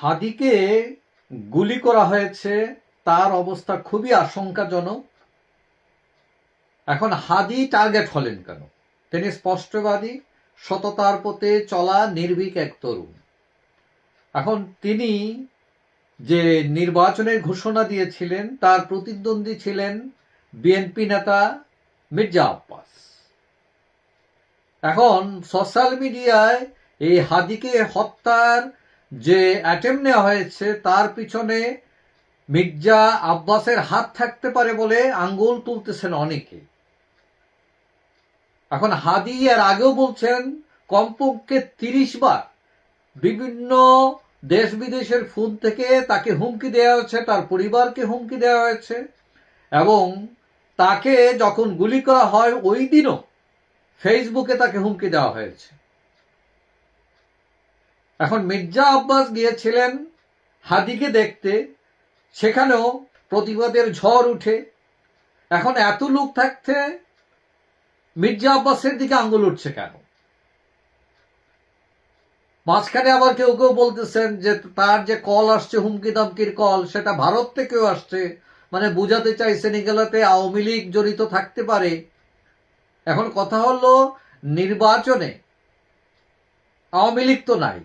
হাদিকে গুলি করা হয়েছে, তার অবস্থা খুবই আশঙ্কাজনক। এখন হাদি টার্গেট হলেন কেন? তিনি স্পষ্টবাদী, সততার পথে চলা নির্ভীক এক তরুণ। এখন তিনি যে নির্বাচনের ঘোষণা দিয়েছিলেন, তার প্রতিদ্বন্দ্বী ছিলেন বিএনপি নেতা মির্জা আব্বাস। এখন সোশ্যাল মিডিয়ায় এই হাদিকে হত্যার যে অ্যাটেম্প নেওয়া হয়েছে, তার পিছনে মির্জা আব্বাসের হাত থাকতে পারে বলে আঙ্গুল তুলতেছেন অনেকে। এখন হাদি এর আগেও বলছেন, কমপক্ষে তিরিশ বার বিভিন্ন দেশ বিদেশের ফোন থেকে তাকে হুমকি দেওয়া হয়েছে, তার পরিবারকে হুমকি দেওয়া হয়েছে, এবং তাকে যখন গুলি করা হয়, ওই দিনও ফেসবুকে তাকে হুমকি দেওয়া হয়েছে। এখন মির্জা আব্বাস গিয়েছিলেন হাদিকে দেখতে, সেখানেও প্রতিবাদের ঝড় উঠে। এখন এত লোক থাকতে মির্জা আব্বাসের দিকে আঙ্গুল উঠছে কেন? মাঝখানে আবার কেউ কেউ বলতেছেন যে তার যে কল আসছে, হুমকি দামকির কল, সেটা ভারত থেকেও আসছে। মানে বুঝাতে চাইছেন এগুলোতে আওয়ামী লীগ জড়িত থাকতে পারে। এখন কথা হলো নির্বাচনে আওয়ামী লীগ তো নাই।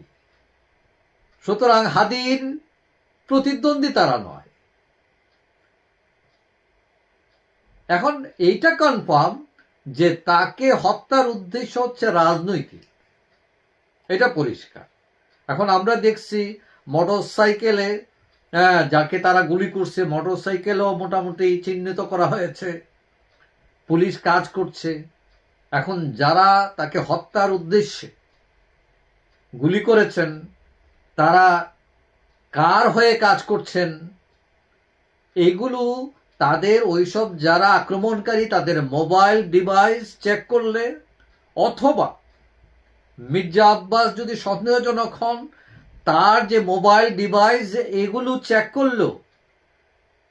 সুতরাং হাদির প্রতিদ্বন্দ্বী তারা নয়। এখন এইটা কনফার্ম যে তাকে হত্যার উদ্দেশ্য হচ্ছে রাজনৈতিক। এটা পরিষ্কার। এখন আমরা দেখছি মোটর সাইকেলে হ্যাঁ, যাকে তারা গুলি করছে মোটর সাইকেলও মোটামুটি চিহ্নিত করা হয়েছে। পুলিশ কাজ করছে। এখন যারা তাকে হত্যার উদ্দেশ্যে গুলি করেছেন তারা কার হয়ে কাজ করছেন? এইগুলো তাদের ওইসব যারা আক্রমণকারী, তাদের মোবাইল ডিভাইস চেক করলে অথবা মির্জা আব্বাস যদি সন্দেহজনক হন, তার যে মোবাইল ডিভাইস, এগুলো চেক করল,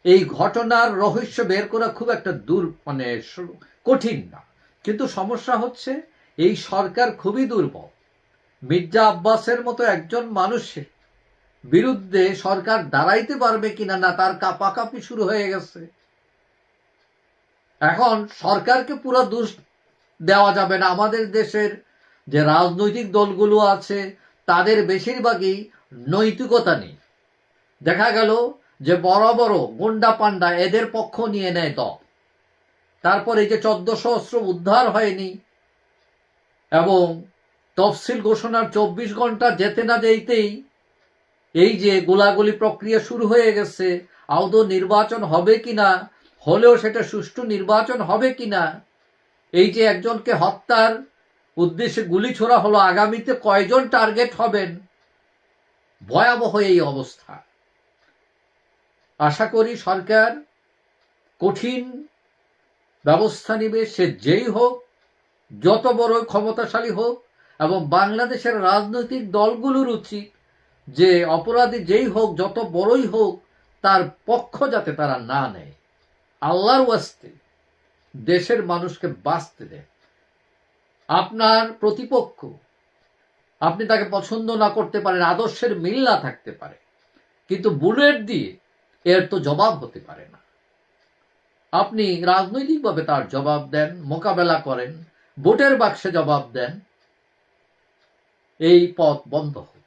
এই ঘটনার রহস্য বের করা খুব একটা দূর মানে কঠিন না। কিন্তু সমস্যা হচ্ছে, এই সরকার খুবই দুর্বল। মির্জা আব্বাসের মতো একজন মানুষের বিরুদ্ধে সরকার দাঁড়াইতে পারবে কিনা না, তার কাপাকাপি শুরু হয়ে গেছে। এখন সরকারকে পুরো দোষ দেওয়া যাবে না। আমাদের দেশের যে রাজনৈতিক দলগুলো আছে, তাদের বেশিরভাগই নৈতিকতা নেই দেখা গেল যে বড় বড় গুন্ডা পান্ডা এদের পক্ষ নিয়ে নেয় দল। তারপর এই যে চোদ্দশো সহস্র উদ্ধার হয়নি এবং তফসিল ঘোষণার চব্বিশ ঘণ্টা যেতে না যেতেই এই যে গোলাগুলি প্রক্রিয়া শুরু হয়ে গেছে, আদৌ নির্বাচন হবে কিনা, হলেও সেটা সুষ্ঠু নির্বাচন হবে কি না এই যে একজনকে হত্যার উদ্দেশ্যে গুলি ছোড়া হলো, আগামীতে কয়জন টার্গেট হবেন, ভয়াবহ এই অবস্থা। আশা করি সরকার কঠিন ব্যবস্থা নিবে, সে যেই হোক, যত বড় ক্ষমতাশালী হোক এবং বাংলাদেশের রাজনৈতিক দলগুলোর উচিত যে অপরাধী যেই হোক, যত বড়ই হোক, তার পক্ষ যাতে তারা না নেয়। আল্লাহর ওয়াস্তে দেশের মানুষকে বাঁচতে দেয়। আপনার প্রতিপক্ষ, আপনি তাকে পছন্দ না করতে পারেন, আদর্শের মিল না থাকতে পারে, কিন্তু বুলেট দিয়ে এর তো জবাব হতে পারে না। আপনি রাজনৈতিকভাবে তার জবাব দেন, মোকাবেলা করেন, ভোটের বাক্সে জবাব দেন এই পথ বন্ধ হোক।